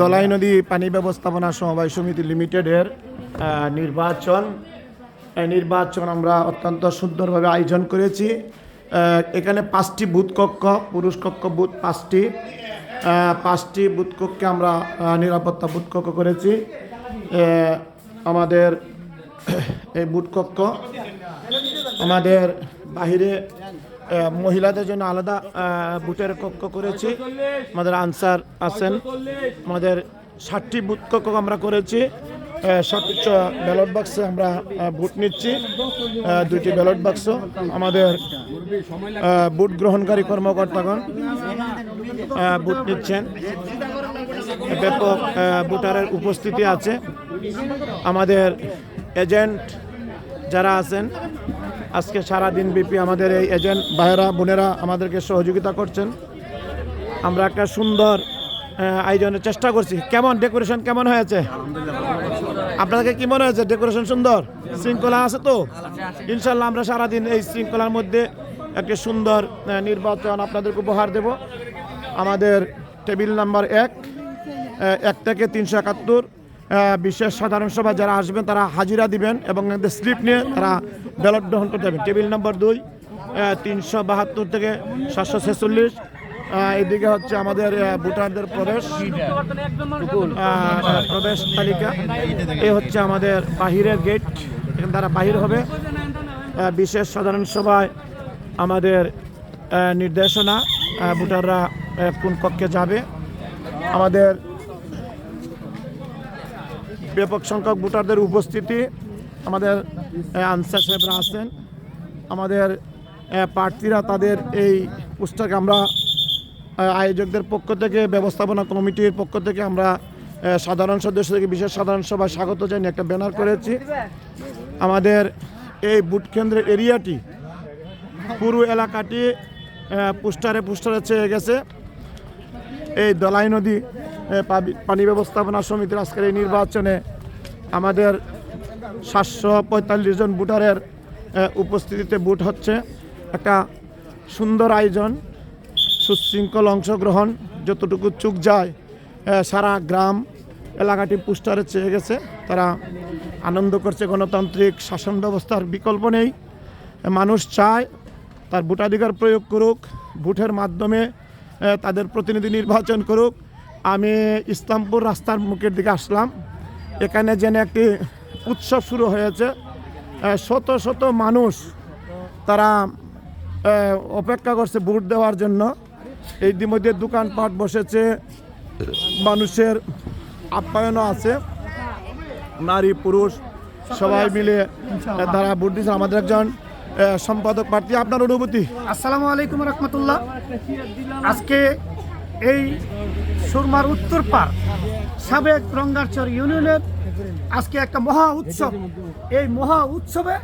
দলাই নদী পানি ব্যবস্থাপনা সমবায় সমিতি লিমিটেডের নির্বাচন। নির্বাচন আমরা অত্যন্ত সুন্দরভাবে আয়োজন করেছি। এখানে পাঁচটি বুথ কক্ষ, পুরুষ কক্ষ বুথ পাঁচটি। পাঁচটি বুথ কক্ষে আমরা নিরাপত্তা বুথ কক্ষ করেছি। আমাদের, এই বুথ কক্ষ, আমাদের বাহিরে মহিলাদের জন্য আলাদা বুথের কক্ষ করেছি। আমাদের আনসার আছেন। আমাদের ষাটটি বুথ কক্ষ আমরা করেছি। সর্বোচ্চ ব্যালট বাক্সে আমরা ভোট নিচ্ছি। দুটি ব্যালট বাক্স আমাদের ভোট গ্রহণকারী কর্মকর্তাগণ ভোট নিচ্ছেন। ব্যাপক ভোটারের উপস্থিতি আছে। আমাদের এজেন্ট যারা আছেন আজকে সারা দিন ব্যাপী আমাদের এই এজেন্ট ভাইয়েরা, বোনেরা আমাদেরকে সহযোগিতা করছেন। আমরা একটা সুন্দর আয়োজনের চেষ্টা করছি। কেমন? ডেকোরেশন কেমন হয়েছে? আপনাদেরকে কি মনে হয়েছে? ডেকোরেশন সুন্দর? শৃঙ্খলা আছে তো? ইনশাল্লাহ আমরা সারাদিন এই শৃঙ্খলার মধ্যে একটি সুন্দর নির্বাচন আপনাদেরকে উপহার দেব। আমাদের টেবিল নাম্বার এক এক থেকে তিনশো একাত্তর বিশেষ সাধারণ সভা যারা আসবেন, তারা হাজিরা দিবেন এবং স্লিপ নিয়ে তারা ব্যালট গ্রহণ করতে যাবেন। টেবিল নম্বর দুই তিনশো বাহাত্তর থেকে সাতশো ছেচল্লিশ। এদিকে হচ্ছে আমাদের ভোটারদের প্রবেশ প্রবেশ তালিকা। এ হচ্ছে আমাদের বাহিরের গেট এখানে তারা বাহির হবে। বিশেষ সাধারণ সভায় আমাদের নির্দেশনা ভোটাররা কোন কক্ষে যাবে। আমাদের ব্যাপক সংখ্যক ভোটারদের উপস্থিতি আমাদের আনসার সাহেবরা আছেন। আমাদের প্রার্থীরা তাদের এই পুস্তক আমরা আয়োজকদের পক্ষ থেকে, ব্যবস্থাপনা কমিটির পক্ষ থেকে আমরা সাধারণ সদস্য থেকে বিশেষ সাধারণ সভায় স্বাগত জানিয়ে একটা ব্যানার করেছি। আমাদের এই বুট কেন্দ্রের এরিয়াটি পুরো এলাকাটি পুস্টারে পুস্টারে চেয়ে গেছে। এই দলাই নদী পানি ব্যবস্থাপনা সমিতির আজকের এই নির্বাচনে আমাদের সাতশো পঁয়তাল্লিশ জন ভোটারের উপস্থিতিতে ভোট হচ্ছে। একটা সুন্দর আয়োজন, সুশৃঙ্খল অংশগ্রহণ, যতটুকু চুক যায় সারা গ্রাম এলাকাটি পুস্টারে চেয়ে গেছে। তারা আনন্দ করছে, গণতান্ত্রিক শাসন ব্যবস্থার বিকল্প নেই। মানুষ চায় তার ভোটাধিকার প্রয়োগ করুক, ভোটের মাধ্যমে তাদের প্রতিনিধি নির্বাচন করুক। আমি ইসলামপুর রাস্তার মুখের দিকে আসলাম। এখানে যেন একটি উৎসব শুরু হয়েছে। শত শত মানুষ তারা অপেক্ষা করছে ভোট দেওয়ার জন্য। ইতিমধ্যে দোকানপাট বসেছে। মানুষের আপ্যায়নও আছে। নারী, পুরুষ সবাই মিলে তারা ভোট দিচ্ছে আমাদের একজন সম্পাদক প্রার্থী, আপনার অনুভূতি? আসসালামু আলাইকুম রহমতুল্লাহ। আজকে এই সুরমার উত্তর পার সাবেক রঙ্গারচর ইউনিয়নের আজকে একটা মহা উৎসব। এই মহা উৎসবে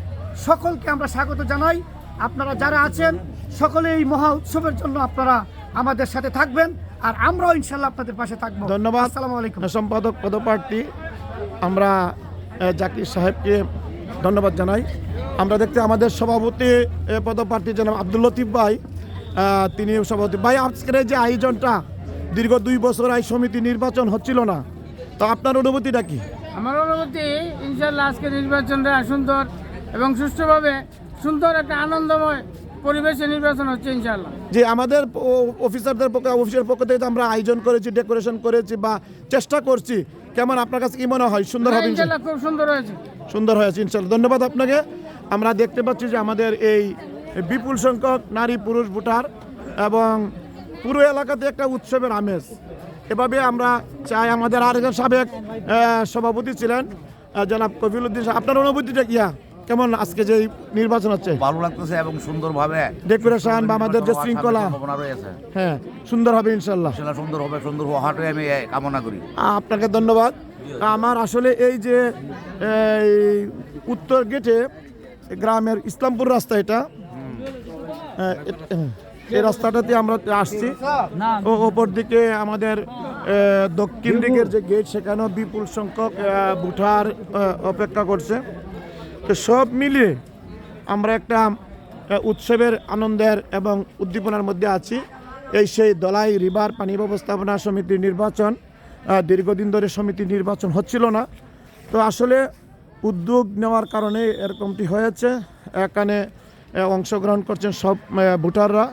সকলকে আমরা স্বাগত জানাই। আপনারা যারা আছেন সকলে এই মহা উৎসবের জন্য আপনারা আমাদের সাথে থাকবেন আর আমরাও ইনশাল্লাহ আপনাদের পাশে থাকব। ধন্যবাদ। আসসালামু আলাইকুম। সম্পাদক পদপ্রার্থী আমরা জাকির সাহেবকে ধন্যবাদ জানাই। আমরা দেখতে আমাদের সভাপতি পদপ্রার্থী জনাব আব্দুল লতিফ ভাই। তিনি সভাপতি। ভাই আজকের যে আয়োজনটা দীর্ঘ দুই বছর এই সমিতি নির্বাচন হচ্ছিল না। তো আপনার অনুভূতিটা কি? আমার অনুভূতি ইনশাল্লাহ আজকে নির্বাচনটা সুন্দর এবং সুষ্ঠুভাবে সুন্দর একটা আনন্দময় পরিবেশে নির্বাচন হচ্ছে ইনশাল্লাহ যে আমাদের অফিসারদের পক্ষ অফিসের পক্ষ থেকে আমরা আয়োজন করেছি ডেকোরেশন করেছি বা চেষ্টা করছি কেমন আপনার কাছে কি মনে হয়? সুন্দর হবে ইনশাল্লাহ? ইনশাল্লাহ খুব সুন্দর হয়েছে। সুন্দর হয়েছে ইনশাল্লাহ ধন্যবাদ আপনাকে। আমরা দেখতে পাচ্ছি যে আমাদের এই বিপুল সংখ্যক নারী পুরুষ ভোটার এবং পুরো এলাকাতে একটা উৎসবের আমেজ। এভাবে আমরা চাই আমাদের আরেকজন সাবেক সভাপতি ছিলেন জনাব কফিল উদ্দিন আপনার অনুভূতিটা কিয়া কেমন আজকে যে নির্বাচন হচ্ছে? ভালো লাগতেছে এবং সুন্দরভাবে ডেকোরেশন বা আমাদের যে শৃঙ্খলা। হ্যাঁ সুন্দর হবে ইনশাল্লাহ। সুন্দর হবে সুন্দর হওয়াটাই আমি কামনা করি। আপনাকে ধন্যবাদ। আমার আসলে এই যে উত্তর গেটে গ্রামের ইসলামপুর রাস্তা এটা হ্যাঁ, এই রাস্তাটাতে আমরা আসছি। ও ওপর দিকে আমাদের দক্ষিণ দিকের যে গেট সেখানেও বিপুল সংখ্যক ভোটার অপেক্ষা করছে। তো সব মিলিয়ে আমরা একটা উৎসবের আনন্দের এবং উদ্দীপনার মধ্যে আছি। এই সেই দলাই রিভার পানি ব্যবস্থাপনা সমিতির নির্বাচন দীর্ঘদিন ধরে সমিতি নির্বাচন হচ্ছিল না। তো আসলে উদ্যোগ নেওয়ার কারণে এরকমটি হয়েছে। এখানে অংশগ্রহণ করছেন সব ভোটাররা।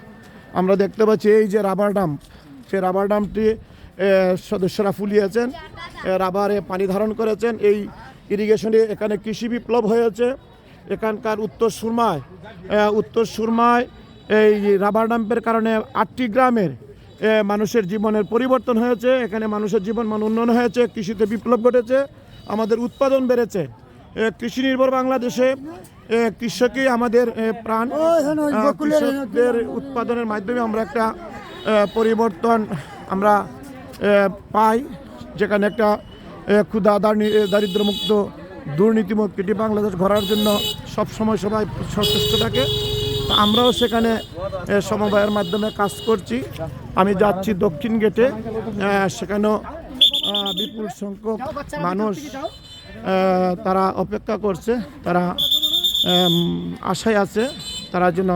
আমরা দেখতে পাচ্ছি এই যে রাবার ডাম্প সেই রাবার ডাম্পটি আহ, সদস্যরা ফুলিয়েছেন। রাবারে পানি ধারণ করেছেন। এই ইরিগেশনে এখানে কৃষি বিপ্লব হয়েছে। এখানকার উত্তর সুরমায় উত্তর সুরমায় এই রাবার ডাম্পের কারণে আটটি গ্রামের মানুষের জীবনের পরিবর্তন হয়েছে। এখানে মানুষের জীবন মান উন্নয়ন হয়েছে কৃষিতে বিপ্লব ঘটেছে। আমাদের উৎপাদন বেড়েছে। কৃষি নির্ভর বাংলাদেশে কৃষকই আমাদের প্রাণ। কৃষকদের উৎপাদনের মাধ্যমে আমরা একটা পরিবর্তন আমরা পাই যেখানে একটা এ, ক্ষুধা দারিদ্র দারিদ্র্যমুক্ত দুর্নীতিমুক্ত এটি বাংলাদেশ গড়ার জন্য সব সময় সবাই সচেষ্ট থাকে। আমরাও সেখানে সমবায়ের মাধ্যমে কাজ করছি। আমি যাচ্ছি দক্ষিণ গেটে সেখানেও বিপুল সংখ্যক মানুষ তারা অপেক্ষা করছে, তারা আশায় আছে, তারা যেন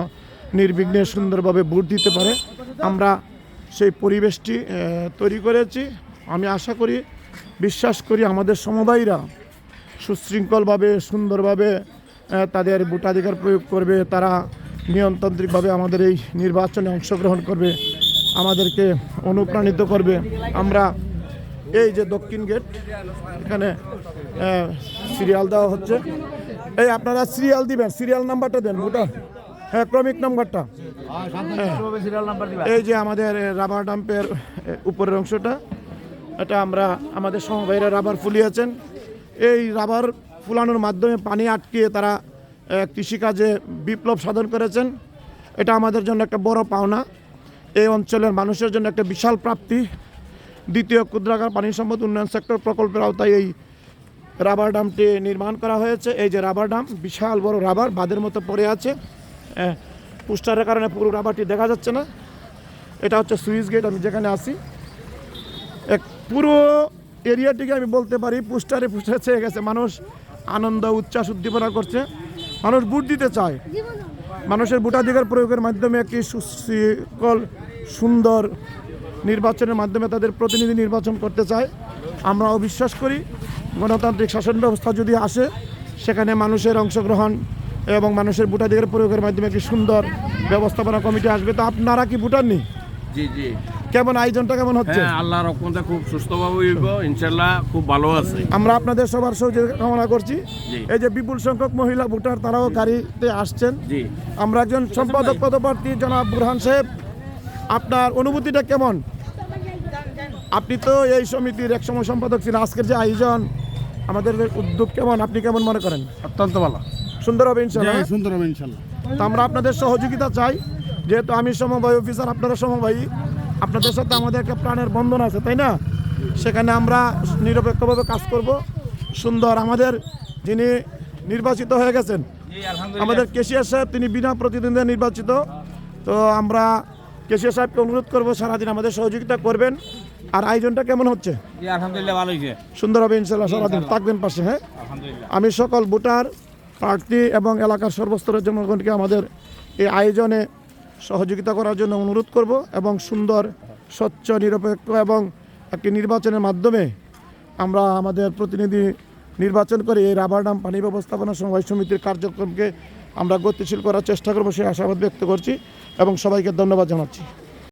নির্বিঘ্নে সুন্দরভাবে ভোট দিতে পারে। আমরা সেই পরিবেশটি তৈরি করেছি। আমি আশা করি, বিশ্বাস করি আমাদের সমবায়ীরা সুশৃঙ্খলভাবে, সুন্দরভাবে তাদের ভোটাধিকার প্রয়োগ করবে, তারা নিয়মতান্ত্রিকভাবে আমাদের এই নির্বাচনে অংশগ্রহণ করবে, আমাদেরকে অনুপ্রাণিত করবে। আমরা এই যে দক্ষিণ গেট, এখানে সিরিয়াল দেওয়া হচ্ছে। এই আপনারা সিরিয়াল দিবেন সিরিয়াল নাম্বারটা দেন ওটা। হ্যাঁ ক্রমিক নাম্বারটা সিরিয়াল এই যে আমাদের রাবার ডাম্পের উপরের অংশটা, এটা আমরা আমাদের সমবায়ীরা রাবার ফুলিয়েছেন। এই রাবার ফুলানোর মাধ্যমে পানি আটকিয়ে তারা কৃষিকাজে বিপ্লব সাধন করেছেন। এটা আমাদের জন্য একটা বড় পাওনা। এই অঞ্চলের মানুষের জন্য একটা বিশাল প্রাপ্তি। দ্বিতীয় ক্ষুদ্রাকার পানি সম্পদ উন্নয়ন সেক্টর প্রকল্পের আওতায় এই রাবার ডামটি নির্মাণ করা হয়েছে। এই যে রাবার ডাম, বিশাল বড় রাবার, বাঁধের মতো পড়ে আছে। পুস্টারের কারণে পুরো রাবারটি দেখা যাচ্ছে না। এটা হচ্ছে সুইচ গেট, আমি যেখানে আসি এক পুরো এরিয়াটিকে আমি বলতে পারি, পুস্টারে পুস্টারে ছেয়ে গেছে। মানুষ আনন্দ, উচ্ছ্বাস উদ্দীপনা করছে। মানুষ ভোট দিতে চায়। মানুষের ভোটাধিকার প্রয়োগের মাধ্যমে একটি সুশৃঙ্খল, সুন্দর নির্বাচনের মাধ্যমে তাদের প্রতিনিধি নির্বাচন করতে চায়। আমরা অবিশ্বাস করি গণতান্ত্রিক শাসন ব্যবস্থা যদি আসে সেখানে মানুষের অংশগ্রহণ এবং মানুষের ভোটাধিকার প্রয়োগের মাধ্যমে একটি সুন্দর ব্যবস্থাপনা কমিটি আসবে। তো আপনারা কি ভোটার নি? জি জি। কেমন আয়োজনটা কেমন হচ্ছে? হ্যাঁ আল্লাহ রকমতে খুব সুস্থভাবে হইব ইনশাল্লাহ খুব ভালো আছে। আমরা আপনাদের সবার সহযোগিতা কামনা করছি। এই যে বিপুল সংখ্যক মহিলা ভোটার তারাও গাড়িতে আসছেন। জি। আমরা একজন সম্পাদক পদপ্রার্থী জনাব বুরহান সাহেব। আপনার অনুভূতিটা কেমন? আপনি তো এই সমিতির এক সময় সম্পাদক ছিলেন। আজকের যে আয়োজন আমাদের উদ্যোগ কেমন? আপনি কেমন মনে করেন? অত্যন্ত ভালো। সুন্দর হবে ইনশাল্লাহ সুন্দর হবে ইনশাল্লাহ তো আমরা আপনাদের সহযোগিতা চাই। যেহেতু আমি সমবায় অফিসার আপনারা সমবায়ী। আপনাদের সাথে আমাদের একটা প্রাণের বন্ধন আছে তাই না? সেখানে আমরা নিরপেক্ষভাবে কাজ করব। সুন্দর আমাদের যিনি নির্বাচিত হয়ে গেছেন আমাদের কেশিয়ার সাহেব তিনি বিনা প্রতিদ্বন্দ্বিতা নির্বাচিত। তো আমরা কেশিয়ার সাহেবকে অনুরোধ করব সারাদিন আমাদের সহযোগিতা করবেন। আর আয়োজনটা কেমন হচ্ছে? জি আলহামদুলিল্লাহ ভালো হয়েছে। সুন্দর হবে ইনশাল্লাহ সারাদিন। থাকবেন পাশে হ্যাঁ? আমি সকল ভোটার প্রার্থী এবং এলাকার সর্বস্তরের জনগণকে আমাদের এই আয়োজনে সহযোগিতা করার জন্য অনুরোধ করব এবং সুন্দর স্বচ্ছ নিরপেক্ষ এবং একটি নির্বাচনের মাধ্যমে আমরা আমাদের প্রতিনিধি নির্বাচন করে এই রাবার ডাম পানি ব্যবস্থাপনা সমবায় সমিতির কার্যক্রমকে আমরা গতিশীল করার চেষ্টা করব সেই আশাবাদ ব্যক্ত করছি এবং সবাইকে ধন্যবাদ জানাচ্ছি।